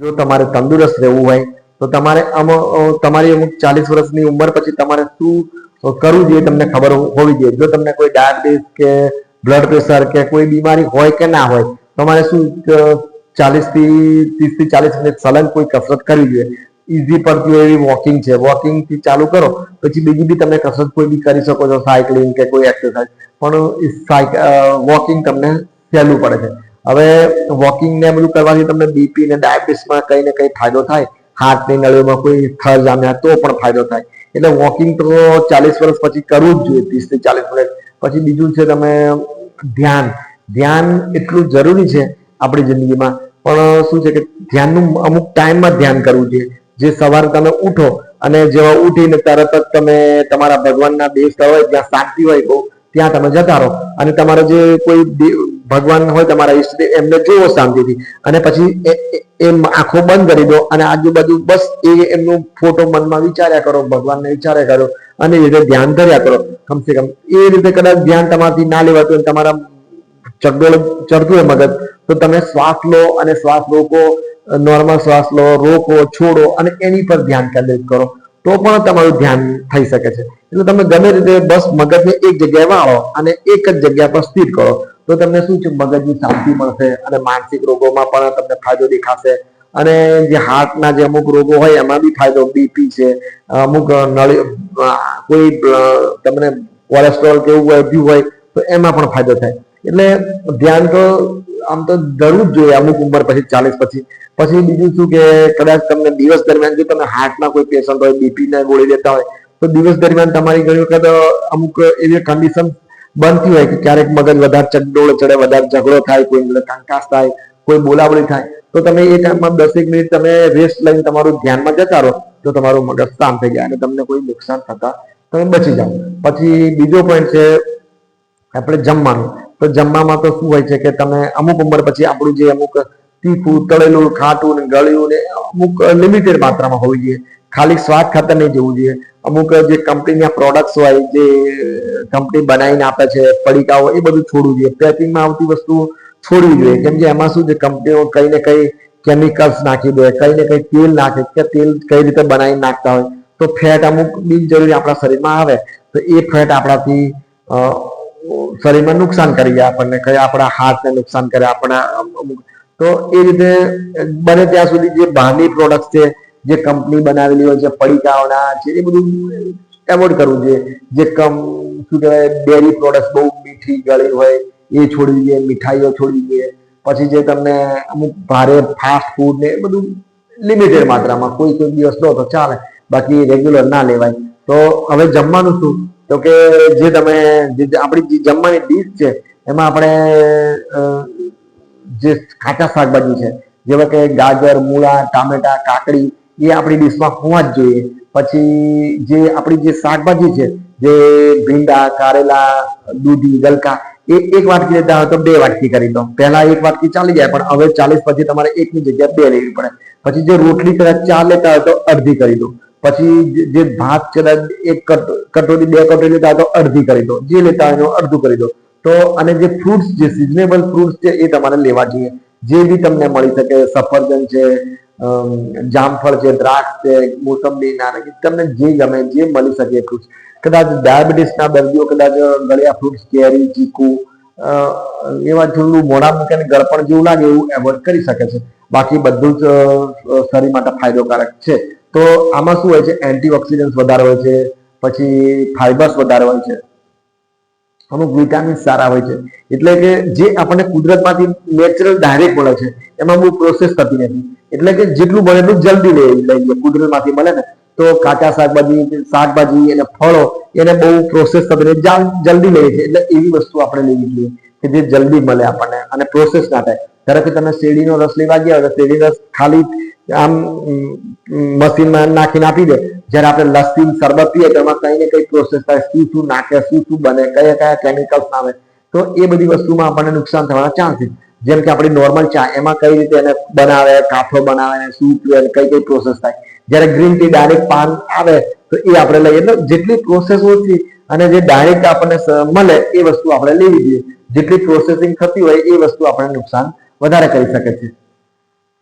જો તમારે તંદુરસ્ત રહેવું હોય, તો તમારે તમારી અમુક ચાલીસ વર્ષની ઉંમર પછી તમારે શું કરવું જોઈએ તમને ખબર હોવી જોઈએ. જો તમને કોઈ ડાયાબિટીસ કે બ્લડ પ્રેશર કે કોઈ બીમારી હોય કે ના હોય, તમારે શું ચાલીસથી ત્રીસથી ચાલીસ મિનિટ સલંગ કોઈ કસરત કરવી જોઈએ. ઈઝી પડતી હોય એવી વોકિંગ છે. વોકિંગથી ચાલુ કરો, પછી બીજી બી તમે કસરત કોઈ બી કરી શકો છો સાયકલિંગ કે કોઈ એક્સરસાઇઝ પણ વોકિંગ તમને સહેલું પડે છે. હવે વોકિંગ ને બધું કરવાથી તમને બીપી ને ડાયાબિટીસમાં કઈ ને કઈ ફાયદો થાય. હાર્ટની નળીઓમાં કોઈ થર જામ્યા તો પણ ફાયદો થાય. એટલે વોકિંગ તો ચાલીસ વર્ષ પછી કરવું જ જોઈએ, ત્રીસથી ચાલીસ મિનિટ પછી બીજું છે તમે ધ્યાન. ધ્યાન એટલું જરૂરી છે આપણી જિંદગીમાં. પણ શું છે કે ધ્યાનનું અમુક ટાઈમમાં ધ્યાન કરવું જોઈએ. જે સવારે તમે ઉઠો અને જેવા ઉઠીને તરત જ તમે તમારા ભગવાનના દેશ હોય, જ્યાં શાંતિ હોય બહુ ત્યાં તમે જતા રહો. અને તમારે જે કોઈ ભગવાન હોય તમારા ઈષ્ટદેવ એમને જોવો શાંતિથી. અને પછી એમ આંખો બંધ કરી દો અને આજુબાજુ બસ એ એમનો ફોટો મનમાં વિચાર્યા કરો, ભગવાનને વિચાર્યા કરો અને એ રીતે ધ્યાન કર્યા કરો. કમસે કમ એ રીતે કદાચ ધ્યાન તમારાથી ના લેવાતું હોય તમારા ચગડોળ ચડતું હોય મગજ, તો તમે શ્વાસ લો અને શ્વાસ રોકો નોર્મલ શ્વાસ લો, રોકો, છોડો અને એની પર ધ્યાન કેન્દ્રિત કરો. તો પણ તમારું ધ્યાન થઈ શકે છે. એટલે તમે ગમે રીતે બસ મગજને એક જગ્યાએ વાળો અને એક જ જગ્યા પર સ્થિર કરો, તો તમને શું છે, મગજની શાંતિ મળશે અને માનસિક રોગોમાં પણ તમને ફાયદો દેખાશે. અને જે હાર્ટના જે અમુક રોગો હોય, એમાં બી ફાયદો, બીપી છે, અમુક નળી કોઈ તમને કોલેસ્ટ્રોલ કે એવું વધ્યું હોય, તો એમાં પણ ફાયદો થાય. એટલે ધ્યાન તો આમ તો ધરવું જ જોઈએ, અમુક ઉંમર પછી, ચાલીસ પછી. પછી બીજું શું કે, કદાચ તમને દિવસ દરમિયાન જો તમે હાર્ટના કોઈ પેશન્ટ હોય બીપીના ગોળી લેતા હોય, તો દિવસ દરમિયાન તમારી ઘણી વખત અમુક એવી કન્ડિશન બનતી હોય કે ક્યારેક મગજ વધારે ચડડોળ ચડે, વધારે ઝઘડો થાય, કોઈ કંકાસ થાય, કોઈ બોલાવણી થાય, તો તમે એ ટાઈમમાં દસેક મિનિટ તમે રેસ્ટ લઈને તમારું ધ્યાનમાં જતા રહો, તો તમારું મગજ શાંત થઈ જાય અને તમને કોઈ નુકસાન થતા તમે બચી જાઓ. પછી બીજો પોઈન્ટ છે, આપણે જમવાનું. તો જમવામાં તો શું હોય છે કે તમે અમુક ઉંમર પછી આપણું જે અમુક તીખું, તળેલું, ખાટું ને ગળ્યું ને અમુક લિમિટેડ માત્રામાં હોવી જોઈએ. ખાલી સ્વાદ ખાતર નહીં જવું જોઈએ. અમુક જે કંપનીના પ્રોડક્ટ્સ હોય, જે કંપની બનાવીને આપે છે, પડીકાઓ, એ બધું છોડવું જોઈએ. પેકિંગમાં આવતી વસ્તુ છોડવી જોઈએ. કેમ કે એમાં શું છે કંપનીઓ કઈ ને કઈ કેમિકલ્સ નાખી દે, કઈ ને કઈ તેલ નાખે કે તેલ કઈ રીતે બનાવીને નાખતા હોય. તો ફેટ અમુક બિનજરૂરી આપણા શરીરમાં આવે. તો એ ફેટ આપણાથી શરીરમાં નુકસાન કરી જાય આપણને કઈ આપણા હાથને નુકસાન કરે આપણા તો એ રીતે બને ત્યાં સુધી જે બહારની પ્રોડક્ટ છે, જે કંપની બનાવેલી હોય છે પડીકાઓના છે એ બધું એવોર્ડ કરવું જોઈએ. જે કમ, શું કહેવાય ડેરી પ્રોડક્ટ બહુ મીઠી ગળી હોય, એ છોડવી જોઈએ, મીઠાઈઓ છોડવી જોઈએ. પછી જે તમને અમુક ભારે ફાસ્ટ ફૂડ ને એ બધું લિમિટેડ માત્રામાં, કોઈ કોઈ દિવસ લો તો ચાલે, બાકી રેગ્યુલર ના લેવાય. તો હવે જમવાનું શું? તો કે જે તમે જે આપણી જમવાની ડીશ છે, એમાં આપણે જે કાચા શાકભાજી છે, જેવા કે ગાજર, મૂળા, ટામેટા, કાકડી, એ આપણી ડીશમાં હોવા જ જોઈએ. પછી જે આપણી જે શાકભાજી છે, જે ભીંડા, કારેલા, દૂધી, ગલકા, એ એક વાટકી લેતા હોય તો બે વાટકી કરી દો. પહેલા એક વાટકી ચાલી જાય, પણ હવે ચાલીસ પછી તમારે એકની જગ્યાએ બે લેવી પડે. પછી જે રોટલી કદાચ ચાર લેતા હોય તો અડધી કરી દો. પછી જે- ભાત કદાચ એક કટ- કટોરી, બે કટોરી લેતા તો અડધી કરી દો. જે લેતા એનો અડધું કરી દો. તો અને જે ફ્રૂટ્સ જે સિઝનેબલ ફ્રૂટ્સ છે, એ તમારે લેવા જોઈએ. જે બી તમને મળી શકે, સફરજન છે જામફળ છે, દ્રાક્ષ છે, મોસંબી, નારંગી, તમને જે ગમે, જે મળી શકે ફ્રૂટ્સ કદાચ ડાયાબિટીસના દર્દીઓ કદાચ ગળ્યા ફ્રૂટ્સ કેરી, ચીકુ એવા થોડું મોઢા મૂકીને ગળપણ જેવું લાગે એવું એવોઇડ કરી શકે છે. બાકી બધું જ શરીર માટે ફાયદોકારક છે. તો આમાં શું હોય છે? એન્ટીઓક્સિડન્ટ વધારે હોય છે, પછી ફાઇબર્સ વધારે હોય છે. અમુક વિટામિન સારા હોય છે. એટલે કે જે આપણને કુદરતમાંથી નેચરલ ડાયરેક્ટ મળે છે, એમાં બહુ પ્રોસેસ થતી નથી. એટલે કે જેટલું બને એટલું જલ્દી લઈ લઈએ, કુદરતમાંથી મળે ને. તો કાચા શાકભાજી શાકભાજી અને ફળો, એને બહુ પ્રોસેસ થતી જલ્દી લઈએ છે એટલે એવી વસ્તુ આપણે લેવી જોઈએ. કે જે જલ્દી મળે આપણને અને પ્રોસેસ ના થાય. ધારો કે તમે શેરડીનો રસ લેવા ગયા હોય શેરડી રસ ખાલી આમ મશીનમાં નાખીને આપી દે. જ્યારે આપણે લસ્સી શરબત પીએ તો એમાં કઈ ને કઈ પ્રોસેસ થાય. શું શું નાખે, શું શું બને, કયા કયા કેમિકલ્સ આવે. તો એ બધી વસ્તુમાં આપણને નુકસાન થવાના ચાન્સીસ જેમ કે આપણી નોર્મલ ચા, એમાં કઈ રીતે એને બનાવે કાફો બનાવે ને શું પીવે કઈ કઈ પ્રોસેસ થાય. જ્યારે ગ્રીન ટી ડાયરેક્ટ પાન આવે, તો એ આપણે લઈએ. એટલે જેટલી પ્રોસેસ ઓછી અને જે ડાયરેક્ટ આપણને મળે એ વસ્તુ આપણે લેવી જોઈએ. જેટલી પ્રોસેસિંગ થતી હોય, એ વસ્તુ આપણને નુકસાન વધારે કરી શકે છે.